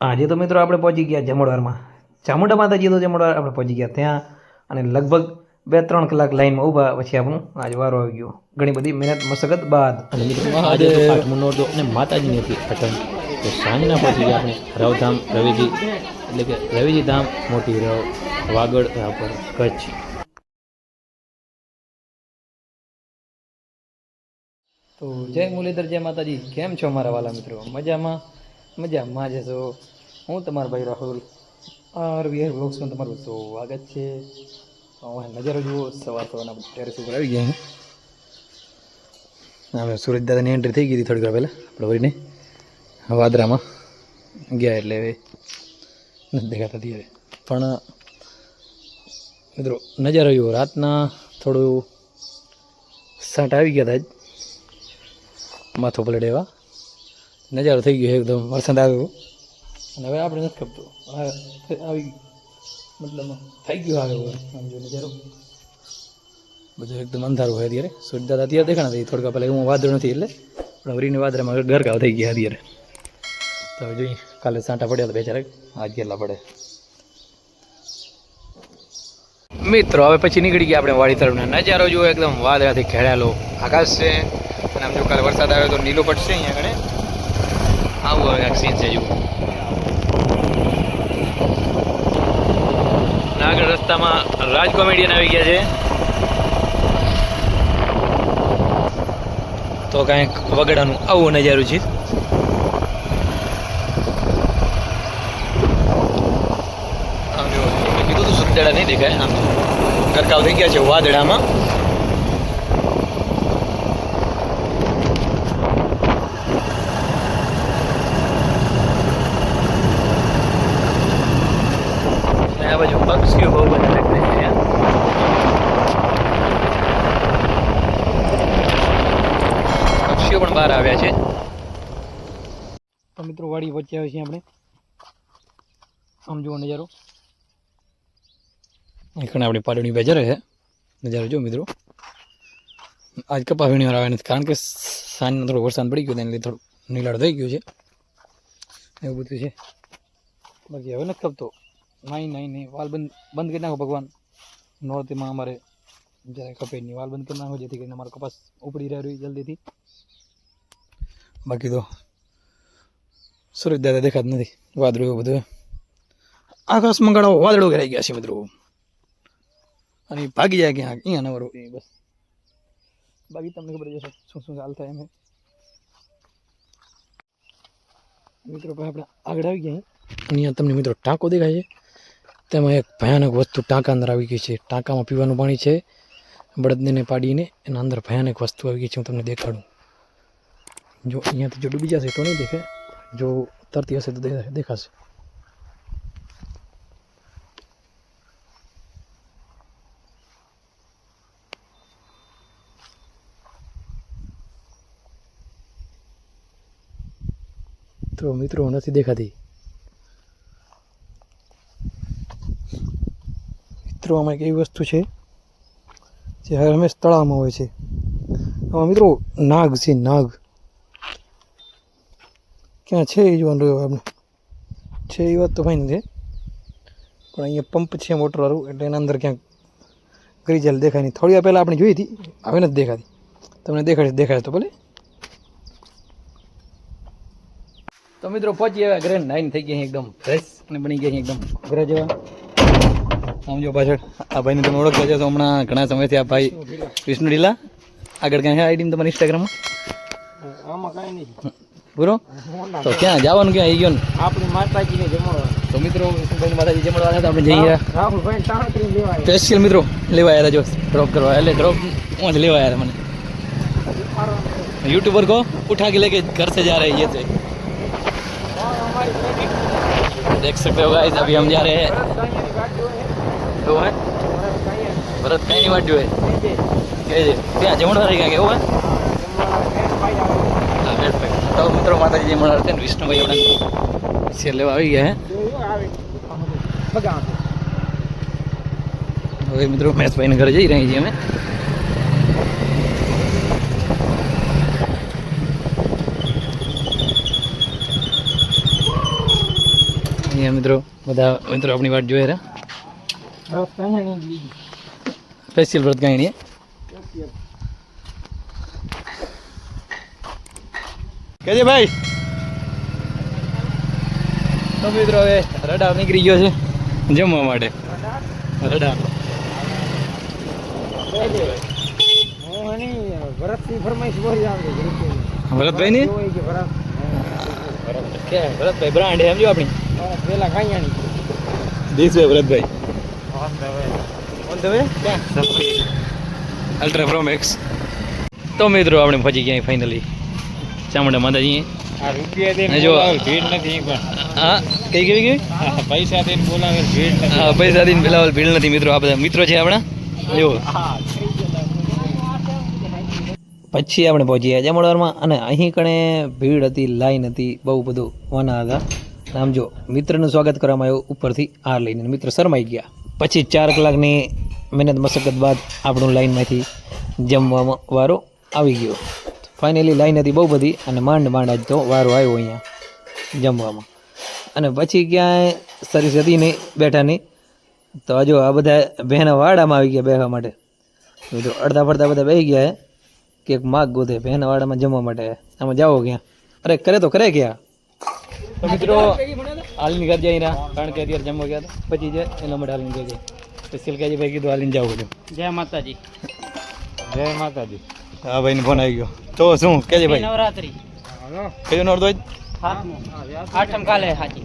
આજે તો મિત્રો આપણે પહોંચી ગયા જમણવારમાં ચામુંડા માતાજી તો જમણવાર આપણે પહોંચી ગયા ત્યાં અને લગભગ બે ત્રણ કલાક લાઈનમાં ઊભા પછી આપણું આજ વારો આવી ગયો. ઘણી બધી મહેનત મશક્કત બાદ. અને મિત્રો આજે આઠમો નોરતો અને માતાજીની હતી અટન તો સાંજના પછી આપણે રવધામ રવિજી એટલે કે રવિજી ધામ મોટી રવ વાગડ ત્યાં પર કચ્છ. તો જય મુરલીધર જય માતાજી. કેમ છો મારા વાલા મિત્રો? મજામાં? મજામાં જ છો. હું તમારો ભાઈ રાહુલ. આર વીઆર બ્લોગ્સમાં તમારું સ્વાગત છે. નજારો જુઓ. સવાર સવારના ટેરેસ ઉપર આવી ગયા હવે સુરજ દાદાની એન્ટ્રી થઈ ગઈ હતી થોડીક વાર પહેલાં. આપણે વળીને વાદરામાં ગયા એટલે હવે નથી દેખાતા હવે. પણ, મિત્રો, નજારો એવો રાતના થોડું સાંઠ આવી ગયા હતા જ. માથો પલડે એવા. નજારો થઈ ગયો એકદમ વરસાદ આવ્યો. અને હવે આપણે નથી ખપતું. આવી મતલબ થઈ ગયો આવ્યો આમ નજારો. બધું એકદમ અંધારું હોય અત્યારે. સૂર્યદાદા અત્યારે દેખાણા થઈ થોડકા પહેલાં હું વાદળ નથી એટલે. પણ વરીને વાદળામાં ગરકાવ થઈ ગયા અત્યારે. તો હવે જોઈએ. કાલે સાંટા પડ્યા તો બેચારા આજ કેટલા પડે. મિત્રો, હવે પછી નીકળી ગયા આપણે વાડી તરફના. નજારો જુઓ એકદમ વાદળાથી ખેડાયેલો આકાશ છે. અને આમ જો કાલે વરસાદ આવ્યો તો નીલો પડશે અહીંયા આગળ. આવું હવે એક સીન છે જુઓ આગળ રસ્તામાં રાજ કોમેડિયન આવી ગયા છે તો કાંઈક વગડાનું આવું નજારું છે કીધું તો સુરદાડા નહીં દેખાય આમ ગરકાવ થઈ ગયા છે વાદળામાં અને આ બાજુ પક્ષીઓ બહુ બધા દેખાય છે પક્ષીઓ પણ બહાર આવ્યા છે. મિત્રો વાડી વચ્ચે આવે છે આપણે. આમ જુઓ નજારો. એકણ આપણી પાડોની બેજારે છે. નજારો જો મિત્રો. આજ કપા વીણી આવે નથી. કારણ કે સાંજનો થોડો વરસાદ પડી ગયો, તેને લીધે થોડું નીલાડ થઈ ગયું છે. એવું બધું છે. બાકી હવે નથી ખપતો. નહીં નહીં નહીં. વાલ બંધ બંધ કરી નાખો ભગવાન. નોરતીમાં અમારે જરાય નહીં વાલ બંધ કરી નાખો, જેથી કરીને અમારો કપાસ ઉપડી રહ્યો રહી જલ્દીથી. બાકી તો સૂરજ દાદા દેખાત નથી. વાદળું એવું બધું. આકાશ મંગાળો વાદળો ઘેરાઈ ગયા છે મિત્રો. અને ભાગી જાય ક્યાં અહીંયા નવરો એ બસ. બાકી તમને ખબર છે શું શું ચાલ થાય એમ મિત્રો ભાઈ આપણે આગળ આવી ગયા અહીંયા તમને મિત્રો ટાંકો દેખાય છે. તેમાં એક ભયાનક વસ્તુ ટાંકા અંદર આવી ગઈ છે. ટાંકામાં પીવાનું પાણી છે. બળદને પાડીને એના અંદર ભયાનક વસ્તુ આવી ગઈ છે. હું તમને દેખાડું. જો અહીંયાથી જો ડૂબી જશે તો નહીં દેખાય જો તરતી હશે તો દે- દેખાશે તો મિત્રો નથી દેખાતી મિત્રો આમાં એક એવી વસ્તુ છે જે હર હંમેશ તળાવમાં હોય છે આમાં મિત્રો નાગ છે નાગ ક્યાં છે એ જોવાનું રહ્યું આપણે છે એ વાત તો ભાઈ છે. પણ અહીંયા પંપ છે મોટરવાળું એટલે એના અંદર ક્યાંક ગ્રીજલ દેખાય નહીં. થોડી વાર પહેલાં આપણે જોઈ હતી હવે નથી દેખાતી. તમને દેખાડે દેખાડે તો ભલે. તો મિત્રો પહોંચી આવ્યા ઘરે નાઈન થઈ ગયા એકદમ ફ્રેશ અને બની ગયા એકદમ ઘરે જેવા. સમજો પાછળ આ ભાઈને તમે ઓળખતા જશો હમણાં ઘણા સમયથી આ ભાઈ વિષ્ણુ ઢીલા આગળ ક્યાં છે આઈડી તમારી ઇન્સ્ટાગ્રામમાં આમાં કાંઈ નહીં. પૂરો તો ક્યાં જવાનું ક્યાં આવી ગયો ને આપણી માતાજીને જમવા તો મિત્રો વિષ્ણુભાઈ માતાજી જમણવા હતા આપણે જઈએ રાહુલભાઈ ટાંકરી લેવાય સ્પેશિયલ મિત્રો લેવા આવ્યા હતા જો ડ્રોપ કરવા એટલે ડ્રોપ હું જ લેવા આવ્યા હતા મને यूट्यूबर को उठा के लेके घर से जा रहे हैं ये थे देख सकते हो गाइस अभी हम जा रहे हैं तो है भरत कहीं नहीं वाट जो है કે છે ત્યાં જમણવાર ગયા કેવું હે હા બેટ પે તો મિત્રો માતાજી મળે છે વિષ્ણુભાઈ આપણે લેવા આવી ગયા હવે મિત્રો મહેશભાઈને ઘરે જઈ રહ્યા છીએ અમે. અહીંયા મિત્રો બધા મિત્રો આપણી વાટ જોઈ રહ્યા. સ્પેશિયલ વ્રત કાંઈ કેજે ભાઈ? તો મિત્રો હવે રડાર નીકળી ગયો છે. જમવા માટે. રડાર. ભરતભાઈ ની? ભરતભાઈ બ્રાન્ડ સમજો આપણી. પેલા કાંઈ Deshbhai Bharatbhai. On the way. Ultra તો મિત્રો આપણે પહોંચી ગયા ફાઇનલી ચામુંડા માતાજી? જો- ભીડ નથી હા કઈ કેવી કેવી પૈસા દઈને બોલાવે ભીડ નથી. હા પૈસા દીને પેલા ભીડ નથી મિત્રો આ બધા મિત્રો છે આપણા? જો. પછી આપણે પહોંચી ગયા જમણવારમાં અને અહીં કણે ભીડ હતી લાઈન હતી બહુ બધું વાના હતા આમ જો મિત્રનું સ્વાગત કરવામાં આવ્યું ઉપરથી હાર લઈને. મિત્ર શરમાઈ ગયા. પછી ચાર કલાકની મહેનત મશક્કત બાદ આપણું લાઈનમાંથી જમવામાં વારો આવી ગયો. ફાઇનલી લાઈન હતી બહુ બધી અને માંડ માંડ આજ તો વારો આવ્યો અહીંયા જમવામાં. અને પછી ક્યાંય સર્વિસ હતી નહીં બેઠા નહીં. તો હજુ આ બધા બહેના વાડામાં આવી ગયા બેસવા માટે. તો જો અડધા પડતા બધા બેસી ગયા કે એક માગ ગોતે બહેના વાડામાં જમવા માટે. આમાં જાઓ ક્યાં? અરે કરે તો કરે ક્યાં? તો મિત્રો હાલની ઘર જઈ રહ્યા કારણ કે અત્યારે જમવા ગયા હતા. પછી જાય એના માટે હાલીને ઘર જાય સિલકાજી કે ભાઈ કીધું હાલીને જાવ બધું. જય માતાજી. જય માતાજી. હા ભાઈને ફોન આવી ગયો. તો શું? કેજે ભાઈ? નવરાત્રી. કયો નોરતો આઠમ કાલે હાજી.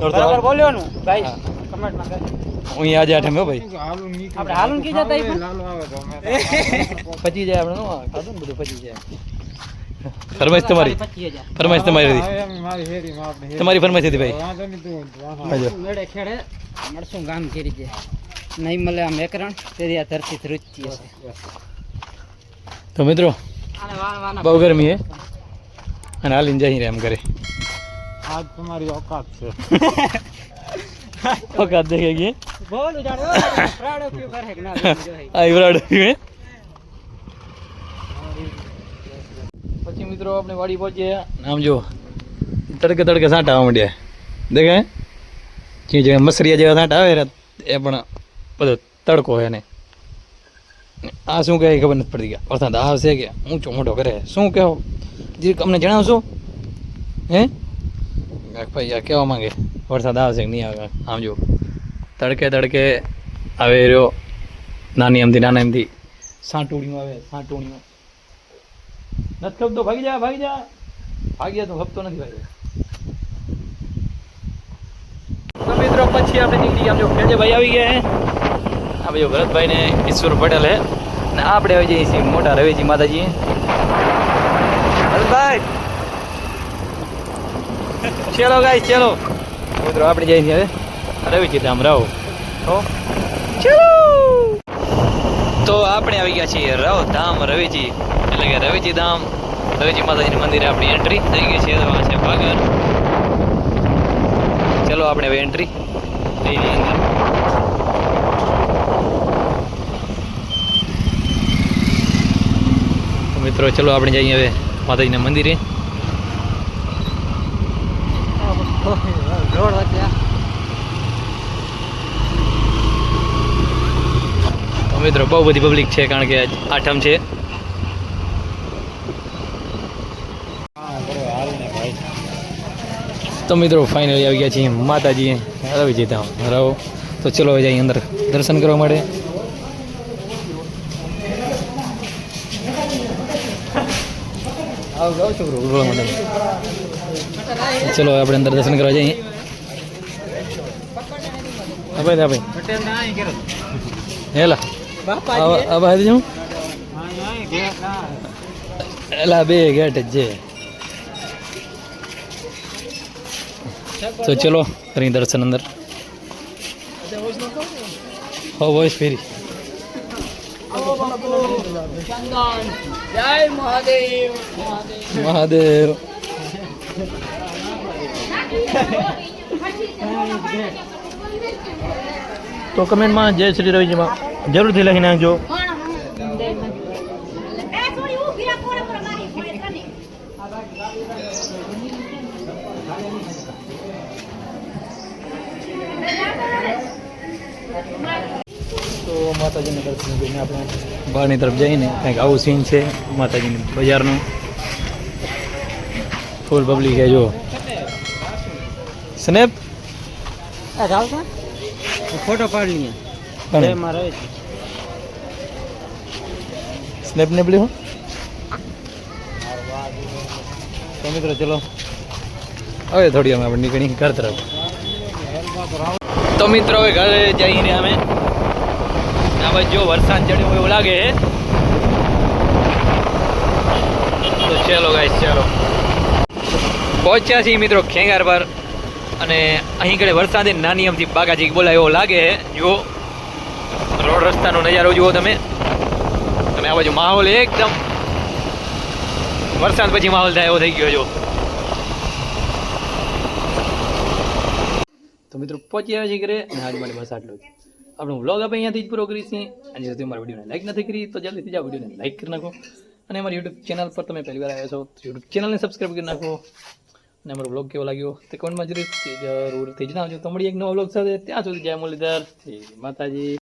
બરાબર બોલ્યો નું? ભાઈ હા. કમેન્ટમાં હું આજે આઠમ હો ભાઈ? આપણે હાલું કી જતા પછી જાય આપણે નો ખાધું ને બધું પછી જાય. ફરમાઈશ તમારી. ફરમાઈશ તમારી હતી. તમારી ફરમાઈશ હતી ભાઈ? મેળે ખેડે મળશું ગામ કરી છે નહીં મળે આમ એકરણ તેથી આ ધરતી ધ્રુજ હશે. તો મિત્રો બહુ ગરમી હે. અને હાલીને જઈ રહ્યા એમ કરે આજ તમારી ઓકાત છે. ઓકાત દેખે ગઈ બોલું કરે કે ના પછી મિત્રો આપણે વાડી પહોંચીએ. આમ જો તડકે તડકે સાંટા આવવા માંડ્યા. દેખાય જે જે મસરિયા જેવા સાંટા આવે એ પણ બધો તડકો હોય ને. આ શું કહે ખબર નથી પડતી કે વરસાદ આવશે કે ઊંચો મોટો કરે. શું કહો? જે અમને જણાવશો? હે? ભાઈ આ કહેવા માંગે. વરસાદ આવશે કે નહીં આવે? આમ જો તડકે તડકે આવે રહ્યો. નાની એમથી નાના એમથી. સાંટોણીઓ આવે સાંટોણીઓ નથી ખપતો ભાગી જા ભાગી જા. ભાગી જા તો ખપતો નથી તો મિત્રો, પછી આપણે નીકળી ગયા. જો ભાઈ આવી ગયા, હે? આ ભાઈ ભરતભાઈ ને ઈશ્વર પટેલ. હે ને આપણે આવી જઈએ છીએ મોટા રવિજી માતાજી. ભરતભાઈ! ચલો ગાય ચલો. મિત્રો, આપણે જઈએ છીએ હવે. રવિજી ધામ રહો તો? ચલો! તો આપણે આવી ગયા છીએ રાવ ધામ રવિજી. એટલે કે રવિજી ધામ, રવિજી માતાજીના મંદિરે આપણી એન્ટ્રી થઈ ગઈ છે. છે ભાગર. ચલો, આપણે હવે એન્ટ્રી લઈને અંદર તો મિત્રો, ચલો આપણે જઈએ હવે માતાજીના મંદિરે. મિત્રો, બહુ બધી પબ્લિક છે કારણ કે આઠમ છે. તો મિત્રો ફાઇનલી આવી ગયા છીએ માતાજી. રવિ જીતા રહો તો ચલો જઈએ અંદર દર્શન કરવા માટે આવ જાવ છોકરો ઊભો માટે ચલો, આપણે અંદર દર્શન કરવા જઈએ. હા ભાઈ હા ભાઈ. પટેલ ના અહીં કર્યો હેલા આ જાઉં એલા બે ગેટ જ છે. તો ચલો કરી દર્શન અંદર. હો વોઇસ ફેરી. જય મહાદેવ મહાદેવ તો કમેન્ટમાં જય શ્રી રવિજીમાં જરૂરથી લખી નાખજો એ થોડી ઊભી રાખ, પોરે પોરે મારી ફોડે તને. માતાજીના દર્શન કરીને આપણે બહારની તરફ જઈને કંઈક આવું સીન છે માતાજીની બજારનું. ફૂલ પબ્લિક છે જો સ્નેપ ફોટો પાડ લઈએ મારે સ્નેપ ને પેલી હું? તો મિત્રો ચલો. હવે થોડી અમે આપણે નીકળી ઘર તરફ. તો મિત્રો હવે ઘરે જઈને અમે બાજુ જો વરસાદ ચડ્યો એવું લાગે તો ચાલો ગાઈસ ચાલો. પહોંચ્યા છીએ મિત્રો ખેંગાર પર. અને અહીં કડે વરસાદે નાની અમથી બાગાજી બોલાય એવો લાગે જુઓ. રોડ રસ્તાનો નજારો જુઓ તમે. તમે આ બાજુ માહોલ એકદમ વરસાદ પછી માહોલ થાય એવો થઈ ગયો જો તો મિત્રો પહોંચી આવ્યા છીએ ઘરે આજ માટે બસ આટલું આપણો વ્લોગ આપણે અહીંયાથી જ પૂરો કરીશું અને જો તમે મારા વિડીયોને લાઈક નથી કરી, તો જલ્દીથી જાઓ વિડીયોને લાઈક કરી નાખો. અને અમારી યુટ્યુબ ચેનલ પર તમે પહેલી વાર આવ્યા છો, તો યુટ્યુબ ચેનલને સબસ્ક્રાઈબ કરી નાખો. અને અમારો વ્લોગ કેવો લાગ્યો તે કમેન્ટમાં જરૂર જરૂરથી જણાવજો. તો મળી એક નવો વ્લોગ સાથે. ત્યાં સુધી જય મુરલીધર. માતાજી.